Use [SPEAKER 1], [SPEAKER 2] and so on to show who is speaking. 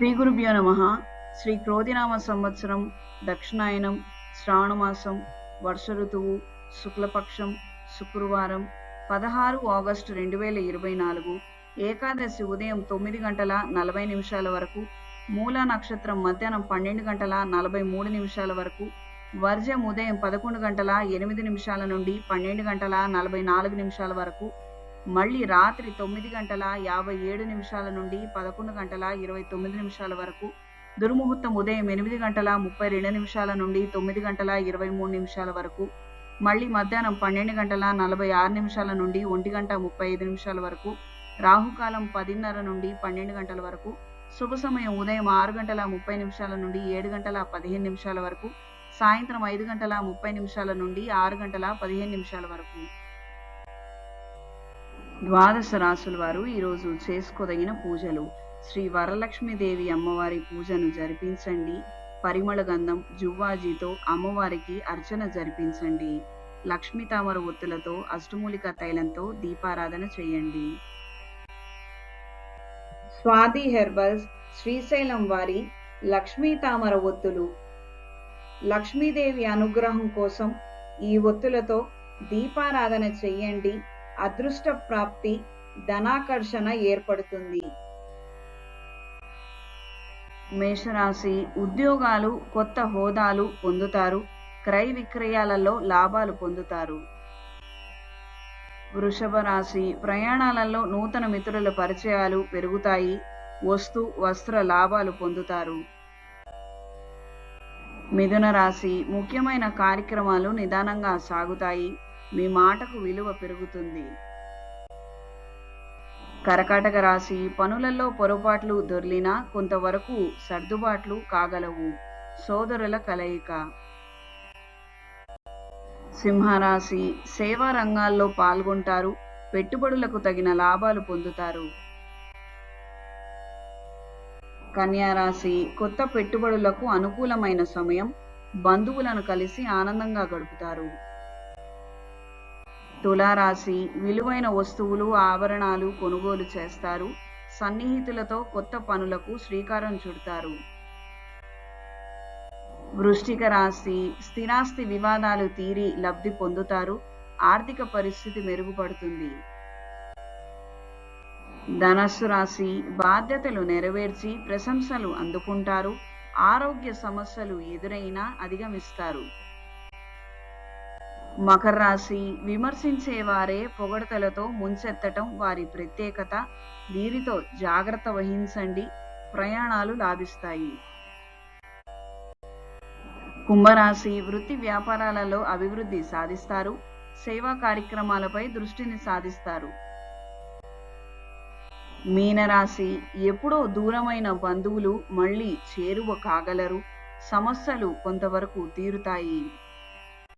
[SPEAKER 1] శ్రీ గురుభ్యో నమ. శ్రీ క్రోధినామ సంవత్సరం దక్షిణాయనం శ్రావణమాసం వర్ష ఋతువు శుక్లపక్షం శుక్రవారం పదహారు ఆగస్టు రెండు వేల ఇరవై నాలుగు ఏకాదశి ఉదయం తొమ్మిది గంటల నలభై నిమిషాల వరకు మూల నక్షత్రం మధ్యాహ్నం పన్నెండు గంటల నలభై మూడు నిమిషాల వరకు వర్జం ఉదయం పదకొండు గంటల ఎనిమిది నిమిషాల నుండి పన్నెండు గంటల నలభై నాలుగు నిమిషాల వరకు మళ్ళీ రాత్రి తొమ్మిది గంటల యాభై ఏడు నిమిషాల నుండి పదకొండు గంటల ఇరవై తొమ్మిది నిమిషాల వరకు దుర్ముహూర్తం ఉదయం ఎనిమిది గంటల ముప్పై రెండు నిమిషాల నుండి తొమ్మిది గంటల ఇరవై మూడు నిమిషాల వరకు మళ్ళీ మధ్యాహ్నం పన్నెండు గంటల నలభై ఆరు నిమిషాల నుండి ఒంటి గంట ముప్పై ఐదు నిమిషాల వరకు రాహుకాలం పదిన్నర నుండి పన్నెండు గంటల వరకు శుభ సమయం ఉదయం ఆరు గంటల ముప్పై నిమిషాల నుండి ఏడు గంటల పదిహేను నిమిషాల వరకు సాయంత్రం ఐదు గంటల ముప్పై నిమిషాల నుండి ఆరు గంటల పదిహేను నిమిషాల వరకు. ద్వాదశ రాసుల వారు ఈరోజు చేసుకోదగిన పూజలు. శ్రీ వరలక్ష్మీదేవి అమ్మవారి పూజను జరిపించండి. పరిమళ గంధం జువ్వాజీతో అమ్మవారికి అర్చన జరిపించండి. లక్ష్మీ తామర ఒత్తులతో అష్టమూలిక తైలంతో దీపారాధన చేయండి. స్వాతి హెర్బల్స్ శ్రీశైలం వారి లక్ష్మీ తామర ఒత్తులు. లక్ష్మీదేవి అనుగ్రహం కోసం ఈ ఒత్తులతో దీపారాధన చెయ్యండి అదృష్ట ప్రాప్తి ధనాకర్షణ ఏర్పడుతుంది. మేషరాశి ఉద్యోగాలు కొత్త హోదాలు పొందుతారు. క్రయ విక్రయాలలో లాభాలు పొందుతారు. వృషభ రాశి ప్రయాణాలలో నూతన మిత్రుల పరిచయాలు పెరుగుతాయి. వస్తు వస్త్ర లాభాలు పొందుతారు. మిథున రాశి ముఖ్యమైన కార్యక్రమాలు నిదానంగా సాగుతాయి. మీ మాటకు విలువ పెరుగుతుంది. కరకాటక రాశి పనులలో పొరపాట్లు దొర్లినా కొంతవరకు సర్దుబాట్లు కాగలవు. సోదరుల కలయిక. సింహరాశి సేవా రంగాల్లో పాల్గొంటారు. పెట్టుబడులకు తగిన లాభాలు పొందుతారు. కన్యారాశి కొత్త పెట్టుబడులకు అనుకూలమైన సమయం. బంధువులను కలిసి ఆనందంగా గడుపుతారు. తులారాశి విలువైన వస్తువులు ఆభరణాలు కొనుగోలు చేస్తారు. సన్నిహితులతో కొత్త పనులకు శ్రీకారం చుడతారు. వృష్టిక రాశి స్థిరాస్తి వివాదాలు తీరి లబ్ధి పొందుతారు. ఆర్థిక పరిస్థితి మెరుగుపడుతుంది. ధనస్సు రాశి బాధ్యతలు నెరవేర్చి ప్రశంసలు అందుకుంటారు. ఆరోగ్య సమస్యలు ఎదురైనా అధిగమిస్తారు. మకర రాశి విమర్శించేవారే పొగడతలతో ముంచెత్తటం వారి ప్రత్యేకత. వీరితో జాగ్రత్త వహించండి. ప్రయాణాలు లాభిస్తాయి. కుంభరాశి వృత్తి వ్యాపారాలలో అభివృద్ధి సాధిస్తారు. సేవా కార్యక్రమాలపై దృష్టిని సాధిస్తారు. మీనరాశి ఎప్పుడో దూరమైన బంధువులు మళ్ళీ చేరువ కాగలరు సమస్యలు కొంతవరకు తీరుతాయి.